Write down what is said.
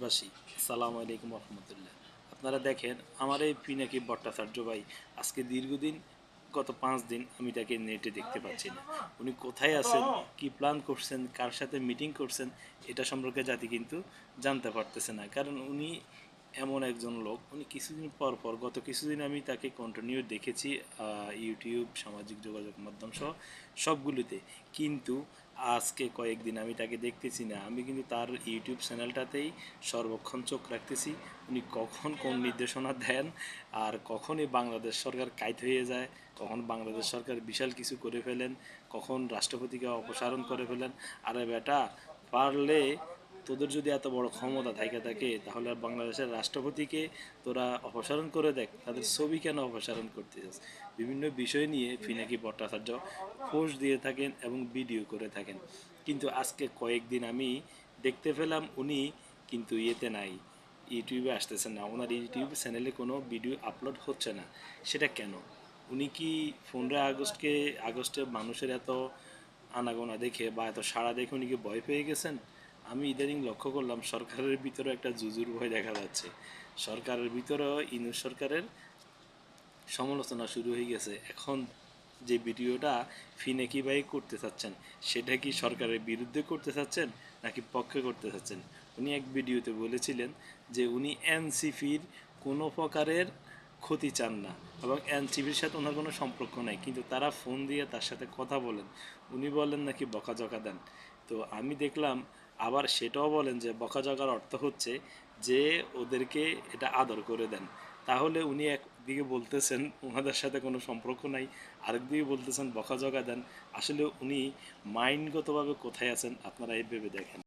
দেশবাসী, সালাম আলাইকুম রহমতুল্লাহ। আপনারা দেখেন, আমার এই পিনাকি ভট্টাচার্য ভাই আজকে দীর্ঘদিন, গত পাঁচ দিন আমি তাকে নেটে দেখতে পাচ্ছি না। উনি কোথায় আছেন, কি প্ল্যান করছেন, কার সাথে মিটিং করছেন, এটা সম্পর্কে জাতি কিন্তু জানতে পারতেছে না। কারণ উনি এমন একজন লোক। উনি কিছুদিন পর পর, গত কিছুদিন আমি তাকে কন্টিনিউ দেখেছি ইউটিউব সামাজিক যোগাযোগ মাধ্যম সহ সবগুলোতে। কিন্তু আজকে কয়েকদিন আমি তাকে দেখতেছি না। আমি কিন্তু তার ইউটিউব চ্যানেলটাতেই সর্বক্ষণ চোখ রাখতেছি। উনি কখন কোন নির্দেশনা দেন আর কখনই বাংলাদেশ সরকার কাইত হয়ে যায়, কখন বাংলাদেশ সরকার বিশাল কিছু করে ফেলেন, কখন রাষ্ট্রপতিকে অপসারণ করে ফেলেন। আরে বেটা, পারলে তোদের যদি এত বড় ক্ষমতা থাকে থাকে, তাহলে বাংলাদেশের রাষ্ট্রপতিকে তোরা অপসারণ করে দেখ, তাদের ছবি কেন অপসারণ করতে চাস বিভিন্ন বিষয় নিয়ে ফিনাকি ভট্টাচার্য পোস্ট দিয়ে থাকেন এবং ভিডিও করে থাকেন। কিন্তু আজকে কয়েকদিন আমি দেখতে পেলাম উনি কিন্তু ইয়েতে নাই, ইউটিউবে আসতেছেন না। ওনার ইউটিউব চ্যানেলে কোনো ভিডিও আপলোড হচ্ছে না। সেটা কেন? উনি কি পনেরোই আগস্টকে, আগস্টে মানুষের এত আনাগোনা দেখে বা এত সাড়া দেখে উনি কি ভয় পেয়ে গেছেন? আমি ইদানিং লক্ষ্য করলাম সরকারের ভিতরে একটা জুজুর ভয় দেখা যাচ্ছে। সরকারের ভিতরেও ইনু সরকারের সমালোচনা শুরু হয়ে গেছে। এখন যে ভিডিওটা ফিনেকি ভাই করতে চাচ্ছেন, সেটা কি সরকারের বিরুদ্ধে করতে চাচ্ছেন নাকি পক্ষে করতে চাচ্ছেন? উনি এক ভিডিওতে বলেছিলেন যে উনি এনসিপির কোনো প্রকারের ক্ষতি চান না এবং এনসিপির সাথে ওনার কোনো সম্পর্ক নাই, কিন্তু তারা ফোন দিয়ে তার সাথে কথা বলেন। উনি বলেন নাকি বকাঝকা দেন। তো আমি দেখলাম আবার সেটাও বলেন যে বকা বকাঝকার অর্থ হচ্ছে যে ওদেরকে এটা আদর করে দেন। তাহলে উনি একদিকে বলতেছেন ওনাদের সাথে কোনো সম্পর্ক নাই, আরেকদিকে বলতেছেন বকা বকাঝকা দেন। আসলে উনি মাইন্ডগতভাবে কোথায় আছেন আপনারা এই ভেবে দেখেন।